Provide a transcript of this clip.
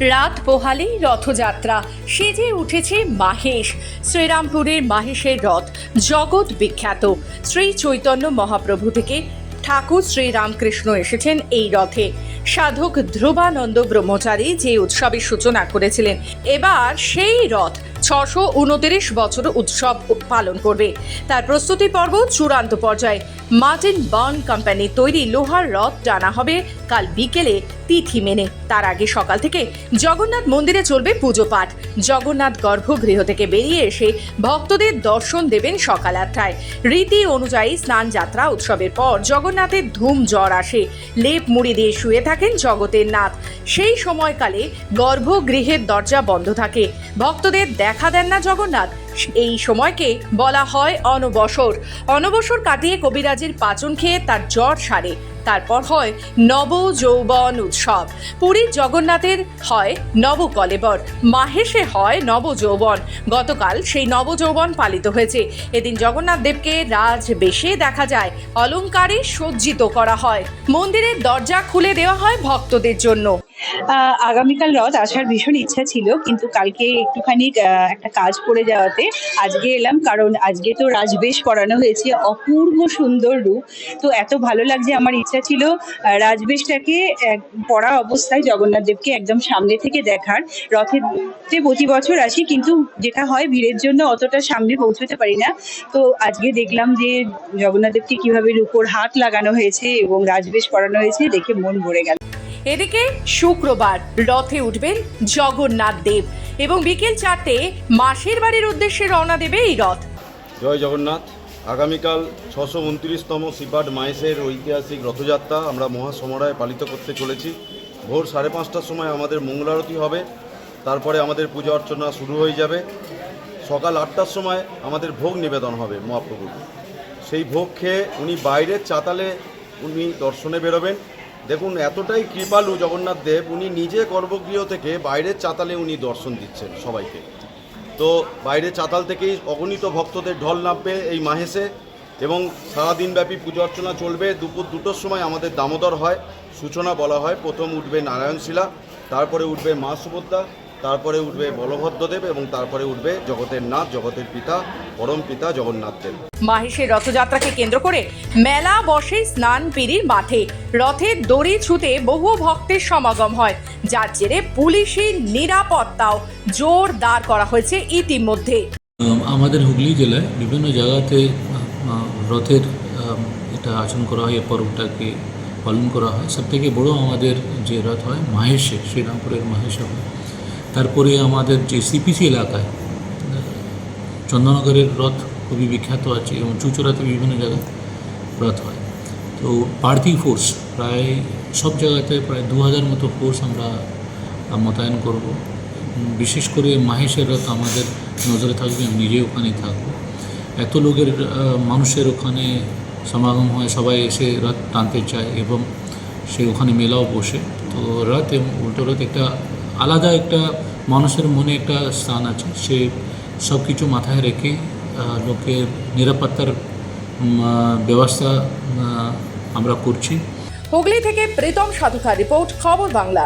রাত পোহালেই রথযাত্রা। সেজে উঠেছে মাহেশ। শ্রীরামপুরের মাহেশের রথ জগৎ বিখ্যাত। শ্রী চৈতন্য মহাপ্রভু থেকে ঠাকুর শ্রীরামকৃষ্ণ এসেছেন এই রথে। সাধক ধ্রুবানন্দ ব্রহ্মচারী যে উৎসবের সূচনা করেছিলেন, এবার সেই রথ ছশো উনতিরিশ বছর উৎসব পালন করবে। তার প্রস্তুতি পর্ব চূড়ান্ত পর্যায়ে মার্টিন বার্ন কোম্পানির তৈরি লোহার রথ টানা হবে কাল বিকেলে তিথি মেনে। তার আগে সকাল থেকে জগন্নাথ মন্দিরে চলবে পুজো পাঠ। জগন্নাথ গর্ভগৃহ থেকে বেরিয়ে এসে ভক্তদের দর্শন দেবেন সকাল আটটায় রীতি অনুযায়ী স্নান যাত্রা উৎসবের পর জগন্নাথের ধুম জ্বর আসে। লেপ মুড়ি দিয়ে শুয়ে থাকেন জগতের নাথ। সেই সময়কালে গর্ভগৃহের দরজা বন্ধ থাকে। ভক্তদের দেখা দেন না জগন্নাথ। এই সময়কে বলা হয় অনবসর। অনবসর কাটিয়ে কবিরাজের পাচন খেয়ে তার জ্বর সারে। তারপর হয় নব যৌবন উৎসব। পুরীর জগন্নাথের হয় নবকলেবর। মাহেশে হয় নব যৌবন গতকাল সেই নব যৌবন পালিত হয়েছে। এদিন জগন্নাথ দেবকে রাজ বেশে দেখা যায়। অলংকারে সজ্জিত করা হয়। মন্দিরের দরজা খুলে দেওয়া হয় ভক্তদের জন্য। আগামীকাল রথ আসার ভীষণ ইচ্ছা ছিল, কিন্তু কালকে একটুখানি একটা কাজ পড়ে যাওয়াতে আজকে এলাম, কারণ আজকে তো রাজবেশ করানো হয়েছে, অপূর্ব সুন্দর রূপ। তো এত ভালো লাগছে, আমার ইচ্ছা ছিল রাজবেশটাকে পরা অবস্থায় জগন্নাথ দেবকে একদম সামনে থেকে দেখার। রথের যে প্রতি বছর আসি, কিন্তু যেটা হয়, ভিড়ের জন্য অতটা সামনে পৌঁছতে পারি না। তো আজকে দেখলাম যে জগন্নাথ দেবকে কীভাবে রূপোর হাত লাগানো হয়েছে এবং রাজবেশ করানো হয়েছে, দেখে মন ভরে গেল। এদিকে শুক্রবার রথে উঠবেন জগন্নাথ দেব এবং বিকেল চারটে মাসির বাড়ির উদ্দেশ্যে রওনা দেবে এই রথ। জয় জগন্নাথ। আগামীকাল ছশো উনত্রিশতম শ্রীপাঠ মায়েসের ঐতিহাসিক রথযাত্রা আমরা মহাসমরায় পালিত করতে চলেছি। ভোর সাড়ে পাঁচটার সময় আমাদের মঙ্গলারতি হবে। তারপরে আমাদের পূজা অর্চনা শুরু হয়ে যাবে। সকাল আটটার সময় আমাদের ভোগ নিবেদন হবে মহাপ্রভুর। সেই ভোগ খেয়ে উনি বাইরের চাতালে উনি দর্শনে বেরোবেন। দেখুন, এতটাই কৃপালু জগন্নাথ দেব, উনি নিজে গর্ভগৃহ থেকে বাইরের চাতালে উনি দর্শন দিচ্ছেন সবাইকে। তো বাইরের চাতাল থেকেই অগণিত ভক্তদের ঢল নামবে এই মাহেসে এবং সারাদিনব্যাপী পুজো অর্চনা চলবে। দুপুর দুটোর সময় আমাদের দামোদর হয়, সূচনা বলা হয়। প্রথম উঠবে নারায়ণশিলা, তারপরে উঠবে মা সুভদ্রা তারপরে উঠবে বলভদ্রদেব এবং তারপরে উঠবে জগতের নাথ জগতের পিতা পরম পিতা জগন্নাথ দেব। মাহেশের রথযাত্রাকে কেন্দ্র করে মেলা বসে স্নান পিড়ির মাঠে। রথের দড়ি ছুতে বহু ভক্তের সমাগম হয়। যার জেরে পুলিশের নিরাপত্তাও জোরদার করা হয়েছে ইতিমধ্যে। আমাদের হুগলি জেলায় বিভিন্ন জায়গাতে রথের এটা আচরণ করা হয় এই পর্বটাকে পালন করা হয়। সবথেকে বড় আমাদের যে রথ হয় মাহেশে শ্রীরামপুরের মাহেশে হয়। তারপরে আমাদের যে সিপিসি এলাকায়, চন্দননগরের রথ খুবই বিখ্যাত আছে এবং চুচুড়াতে বিভিন্ন জায়গায় রথ হয়। তো পার্থি ফোর্স প্রায় সব জায়গাতে প্রায় দু হাজার মতো ফোর্স আমরা মোতায়েন করব। বিশেষ করে মাহেশের রথ আমাদের নজরে থাকবে, আমি নিজে ওখানে থাকব। এত লোকের মানুষের ওখানে সমাগম হয়, সবাই এসে রথ টানতে চায় এবং সে ওখানে মেলাও বসে। তো রথ এবং উল্টো রথ একটা আলাদা একটা মানুষের মনে একটা স্থান আছে। সে সব কিছু মাথায় রেখে লোকের নিরাপত্তার ব্যবস্থা আমরা করছি। হুগলি থেকে প্রীতম সাধুকার রিপোর্ট, খবর বাংলা।